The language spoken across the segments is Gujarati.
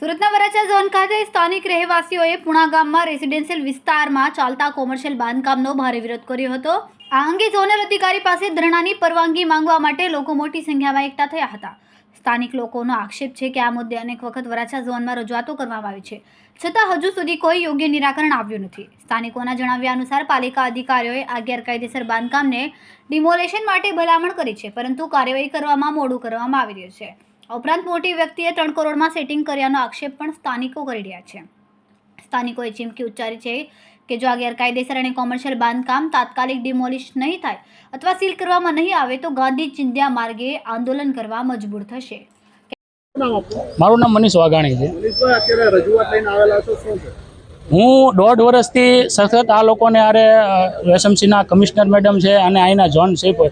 સુરતના વરાછા ઝોન ખાતે સ્થાનિક રહેવાસીઓએ પુણા ગામમાં રેસિડેન્શિયલ વિસ્તારમાં ચાલતા કોમર્શિયલ બાંધકામનો ભારે વિરોધ કર્યો હતો. આ અંગે ઝોનલ અધિકારી પાસે ધરણાની પરવાનગી માંગવા માટે લોકો મોટી સંખ્યામાં એકઠા થયા હતા. સ્થાનિક લોકોનો આક્ષેપ છે કે આ મુદ્દે અનેક વખત વરાછા ઝોનમાં રજૂઆતો કરવામાં આવી છે. છતાં હજુ સુધી કોઈ યોગ્ય નિરાકરણ આવ્યું નથી. સ્થાનિકોના જણાવ્યા અનુસાર પાલિકા અધિકારીઓએ આ ગેરકાયદેસર બાંધકામને ડિમોલેશન માટે ભલામણ કરી છે, પરંતુ કાર્યવાહી કરવામાં મોડું કરવામાં આવી રહ્યું છે. ઉપરાંત મોટી વ્યક્તિએ ત્રણ કરોડમાં સેટિંગ કર્યાનો આક્ષેપ પણ સ્થાનિકો કરી રહ્યા છે. સ્થાનિકોએ ચીમકી ઉચ્ચારી છે કે જો આ ગેરકાયદેસર અને કોમર્શિયલ બાંધકામ તાત્કાલિક ડિમોલિશ નહીં થાય અથવા સીલ કરવામાં નહીં આવે તો ગાંધી ચિંધ્યા માર્ગે આંદોલન કરવા મજબૂર થશે. મારું નામ મનીષ વાઘાણી છે. મનીષભાઈ અત્યારે રજૂઆત લઈને આવેલા છો શું છે? હું દોઢ વર્ષથી સતત આ લોકોને આરે એસએમસીના કમિશનર મેડમ છે અને અહીંના zone chief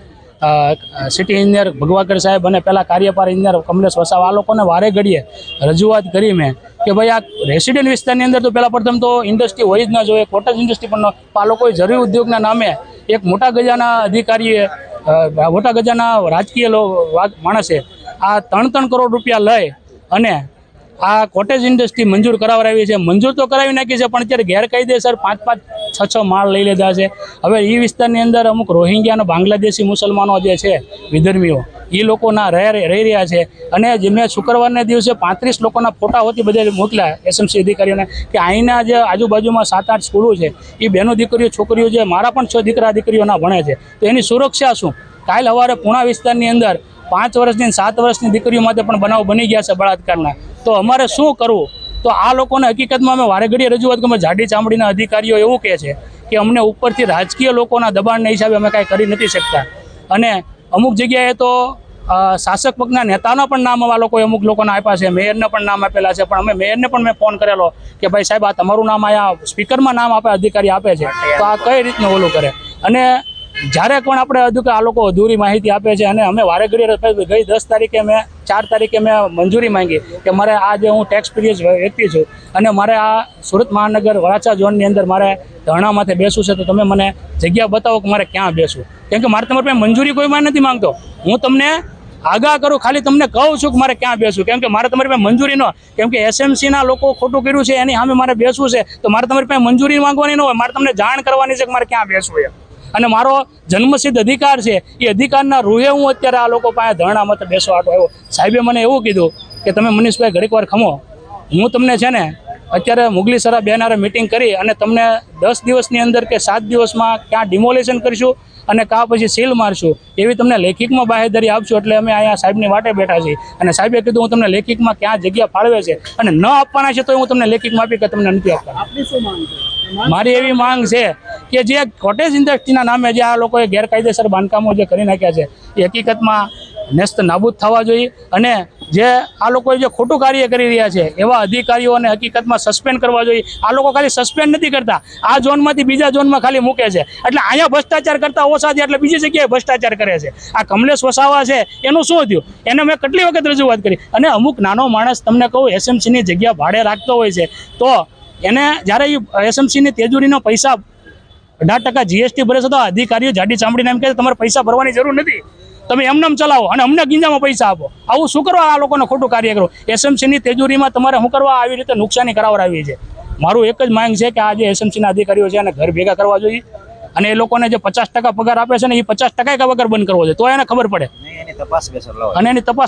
city engineer Bhagwakar સાહેબ અને પહેલાં કાર્યપાર ઇન્જિનિયર કમલેશ વસાવા, આ લોકોને વારે ઘડીએ રજૂઆત કરી મેં કે ભાઈ આ રેસિડેન્ટ વિસ્તારની અંદર તો પહેલાં પ્રથમ તો ઇન્ડસ્ટ્રી હોય જ ન જોઈએ કોટેજ ઇન્ડસ્ટ્રી પણ આ લોકોએ જરૂરી ઉદ્યોગના નામે એક મોટા ગજાના અધિકારીએ મોટા ગજાના રાજકીય માણસે આ ત્રણ ત્રણ કરોડ રૂપિયા લઈ અને આ કોટેજ ઇન્ડસ્ટ્રી મંજૂર કરાવરાવી છે. મંજૂર તો કરાવી નાખી છે, પણ અત્યારે ગેરકાયદેસર પાંચ પાંચ છ છ માળ લઈ લીધા છે. હવે એ વિસ્તારની અંદર અમુક રોહિંગ્યા અને બાંગ્લાદેશી મુસલમાનો જે છે, વિધર્મીઓ એ લોકોના રહે રહી રહ્યા છે. અને જેમને શુક્રવારના દિવસે પાંત્રીસ લોકોના ફોટા હોતી બધા મોકલ્યા એસએમસી અધિકારીઓને કે અહીંના જે આજુબાજુમાં સાત આઠ સ્કૂલો છે એ બહેનો દીકરીઓ, છોકરીઓ છે મારા પણ છ દીકરા દીકરીઓના ભણે છે. તો એની સુરક્ષા શું? કાલ સવારે પુણા વિસ્તારની અંદર પાંચ વર્ષની સાત વર્ષની દીકરીઓ માટે પણ બનાવ બની ગયા છે બળાત્કારના. તો અમારે શું કરવું? તો આ લોકોને હકીકતમાં અમે વારે ઘડીએ રજૂઆત કે અમે જાડી ચામડીના અધિકારીઓ એવું કહે છે કે અમને ઉપરથી રાજકીય લોકોના દબાણના હિસાબે અમે કાંઈ કરી નથી શકતા. અને અમુક જગ્યાએ તો શાસક પક્ષના નેતાના પણ નામ આવા લોકોએ અમુક લોકોના આપ્યા છે, મેયરના પણ નામ આપેલા છે, પણ અમે મેયરને પણ મેં ફોન કરેલો કે ભાઈ સાહેબ, આ તમારું નામ અહીંયા સ્પીકરમાં નામ આપે, અધિકારી આપે છે. તો આ કઈ રીતનું ઓલું કરે? અને જ્યારે પણ આપણે હજુ કે આ લોકો અધૂરી માહિતી આપે છે અને અમે વારે ઘડીએ ગઈ, દસ તારીખે મેં, ચાર તારીખે મેં મંજૂરી માંગી કે મારે આ જે હું ટેક્સ પિરિયડ વ્યક્તિ છું અને મારે આ સુરત મહાનગર વરાછા ઝોનની અંદર મારે ધરણા માથે બેસવું છે તો તમે મને જગ્યા બતાવો કે મારે ક્યાં બેસવું. કેમ કે મારે તમારી પાસે મંજૂરી કોઈમાં નથી માંગતો. હું તમને આગાહ કરું, ખાલી તમને કહું છું કે મારે ક્યાં બેસવું. કેમ કે મારે તમારી પાસે મંજૂરી ન કેમ કે એસએમસીના લોકો ખોટું કર્યું છે, એની સામે મારે બેસવું છે, તો મારે તમારી પાસે મંજૂરી માંગવાની ન હોય. મારે તમને જાણ કરવાની છે કે મારે ક્યાં બેસવું એમ. અને મારો જન્મસિદ્ધ અધિકાર છે, એ અધિકારના રૂહે હું અત્યારે આ લોકો પાસે ધરણા મત બેસવા આટો આવ્યો. સાહેબે મને એવું કીધું કે તમે મનીષભાઈ ઘડીક વાર ખમો. હું તમને છે ને અત્યારે મુગલી સરા બેનારે મિટિંગ કરી અને તમને દસ દિવસની અંદર કે સાત દિવસમાં ક્યાં ડિમોલેશન કરીશું અને કાં પછી સીલ મારશું, એવી તમને લેખિકમાં બાહેધરી આપશું એટલે અમે અહીંયા સાહેબની વાટે બેઠા છીએ. અને સાહેબે કીધું હું તમને લેખિકમાં ક્યાં જગ્યા ફાળવે છે અને ન આપવાના છે તો હું તમને લેખિકમાં આપી કે તમને નથી આપવાના. મારી એવી માંગ છે કે જે કોટેજ ઇન્ડસ્ટ્રીના નામે જે આ લોકોએ ગેરકાયદેસર બાંધકામો જે કરી નાખ્યા છે, એ હકીકતમાં નેસ્ત નાબૂદ થવા જોઈએ અને જે આ લોકોએ જે ખોટું કાર્ય કરી રહ્યા છે, એવા અધિકારીઓને હકીકતમાં સસ્પેન્ડ કરવા જોઈએ. આ લોકો ખાલી સસ્પેન્ડ નથી કરતા. આ ઝોનમાંથી બીજા ઝોનમાં ખાલી મૂકે છે. એટલે અહીંયા ભ્રષ્ટાચાર કરતા ઓછા છે એટલે બીજી જગ્યાએ ભ્રષ્ટાચાર કરે છે. આ કમલેશ વસાવા છે, એનું શું થયું? એને મેં કેટલી વખત રજૂઆત કરી. અને અમુક નાનો માણસ, તમને કહું એસએમસીની જગ્યા ભાડે રાખતો હોય છે, તો એને જ્યારે એ એસએમસીની તેજુરીનો પૈસા અઢાર ટકા જીએસટી ભરે છે તો અધિકારીઓ જાડી ચામડીને એમ કહે તમારે પૈસા ભરવાની જરૂર નથી. તમે એમનેમ ચલાવો અને અમને ગીંજામાં પૈસા આપો. આવું શું કરવા આ લોકોને ખોટું કાર્ય કરો? એસએમસીની તેજુરીમાં તમારે શું કરવા આવી રીતે નુકસાની કરાવડાવી છે? મારું એક જ માંગ છે કે આ જે એસએમસીના અધિકારીઓ છે એને ઘર ભેગા કરવા જોઈએ અને એ લોકોને જે પચાસ ટકા પગાર આપે છે ને એ પચાસ ટકા વગર બંધ કરવો જોઈએ? તો એને ખબર પડે. તપાસ અને એની તપાસ